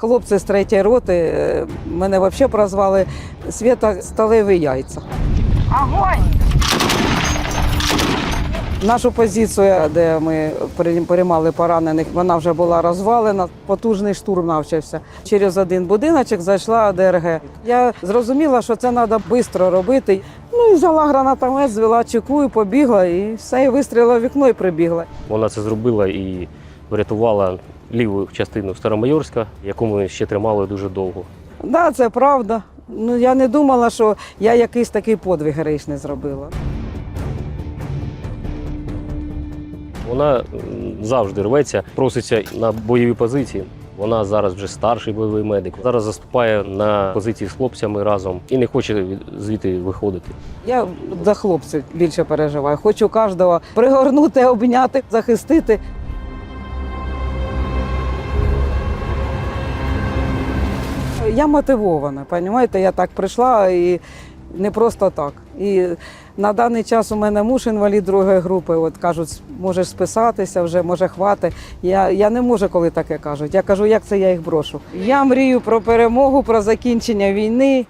Хлопці з третьої роти е, мене взагалі прозвали Свята сталеві яйця. Нашу позицію, де ми при- приймали поранених, вона вже була розвалена. Потужний штурм навчився. Через один будиночок зайшла ДРГ. Я зрозуміла, що це треба швидко робити. Ну і взяла гранатомет, звела чеку і побігла, і все, і вистрілила в вікно і прибігла. Вона це зробила і врятувала ліву частину Старомайорська, яку ми ще тримали дуже довго. Да, це правда. Ну я не думала, що я якийсь такий подвиг героїчний зробила. Вона завжди рветься, проситься на бойові позиції. Вона зараз вже старший бойовий медик. Зараз заступає на позиції з хлопцями разом і не хоче звідти виходити. Я за хлопців більше переживаю. Хочу кожного пригорнути, обняти, захистити. Я мотивована, розумієте? Я так прийшла і не просто так. І на даний час у мене муж інвалід другої групи. От кажуть, можеш списатися вже, може хвати. Я, я не можу, коли таке кажуть. Я кажу, як це я їх брошу. Я мрію про перемогу, про закінчення війни.